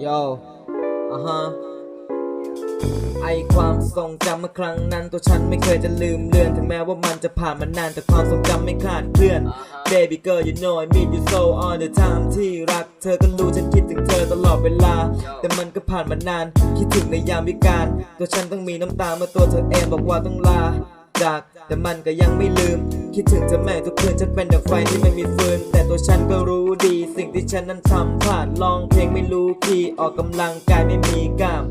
โยอะฮะไอความทรงจำเมื่อครั้งนั้น ตัวฉันไม่เคยจะลืมเลือนถึงแม้ว่ามันจะผ่านมานานแต่ความทรงจำไม่คลาดเคลื่อน Baby girl you know I need you so all the time ที่รักเธอก็รู้ฉันคิดถึงเธอตลอดเวลา แต่มันก็ผ่านมานาน คิดถึงในยามวิการตัวฉันต้องมีน้ำตาเมื่อตัวเธอเองบอกว่าต้องลาจากแต่มันก็ยังไม่ลืม คิดถึงเธอแม่ทุกคืนฉันเป็นดังไฟที่ไม่มีฟืน แต่ตัวฉันก็รู้ดีสิ่งที่ฉันนั้นทำพลาดลองเพลงไม่รู้คีย์ออกกำลังกายไม่มีกล้าม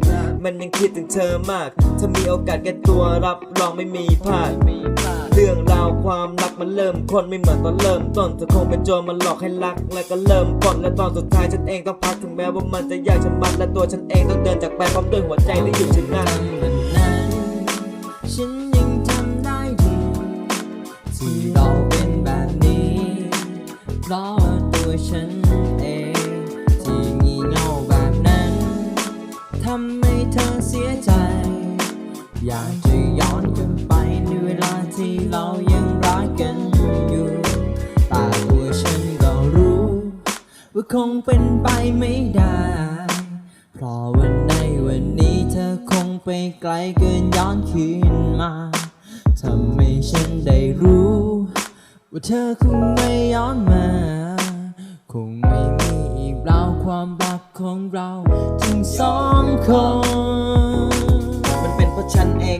มันยังคิดถึงเธอมาก ถ้ามีโอกาสแก้ตัวรับรองไม่มีพลาดเรื่องราวความรักมันเริ่มคนไม่เหมือนตอนเริ่มต้นเธอคงเป็นโจรมันหลอกให้รัก แล้วก็เริ่มปนและตอนสุดท้ายฉันเองต้องพักถึงแม้ว่ามันจะยากชะมัดและตัวฉันเองต้องเดินจากไปพร้อมด้วยหัวใจที่อยู่ชะงักวันนั้นฉันยังจำได้ดี ที่เราเป็นแบบนี้เพราะตัวฉันเองที่งี่เง่าแบบนั้นทำให้เธอเสียใจ อยากจะย้อนกลับไปในเวลาที่เรายังรักกันอยู่แต่ตัวฉันก็รู้ ว่าคงเป็นไปไม่ได้ เพราะวันในวันนี้เธอคงไปไกลเกินย้อนคืนมา ทำให้ฉันได้รู้ ว่าเธอคงไม่ย้อนมา คงไม่มีอีกแล้วความรักของเราทั้งสองคน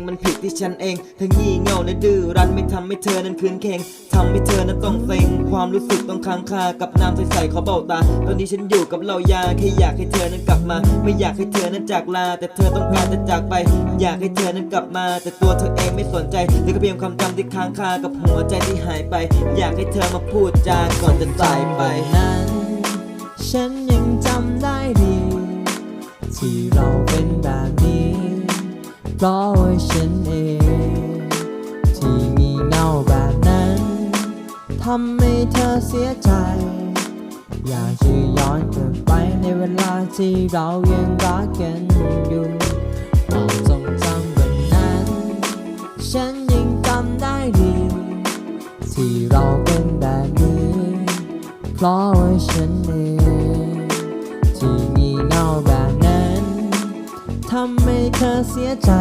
มันผิดที่ฉันเองเธองี่เง่าและดื้อรั้นไม่ทำให้เธอนั้นคืนเข่งทำให้เธอนั้นต้องเซ็งความรู้สึกต้องค้างคากับน้ำใสๆเขาเบ้าตา ตอนนี้ฉันอยู่กับเหล่ายาแค่อยากให้เธอนั้นกลับมา ไม่อยากให้เธอนั้นจากลา แต่เธอต้องการจะจากไป อยากให้เธอนั้นกลับมา แต่ตัวเธอเองไม่สนใจเลือก็เพียงความจำที่ค้างคากับหัวใจที่หายไป อยากให้เธอมาพูดจาก่อนจะสายไปนั้นฉันยังจำได้ดี ที่เราเป็น เพราะว่าฉันเอง ที่งี่เง่าแบบนั้น ทำให้เธอเสียใจ อยากจะย้อนกลับไปในเวลาที่เรายังรักกันอยู่ความทรงจำวันนั้น ฉันยังจำได้ดี ที่เราเป็นแบบนี้ เพราะว่าฉัน เธอเสียใจ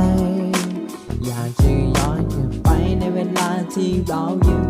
อยากจะย้อนกลับไปในเวลาที่เรายัง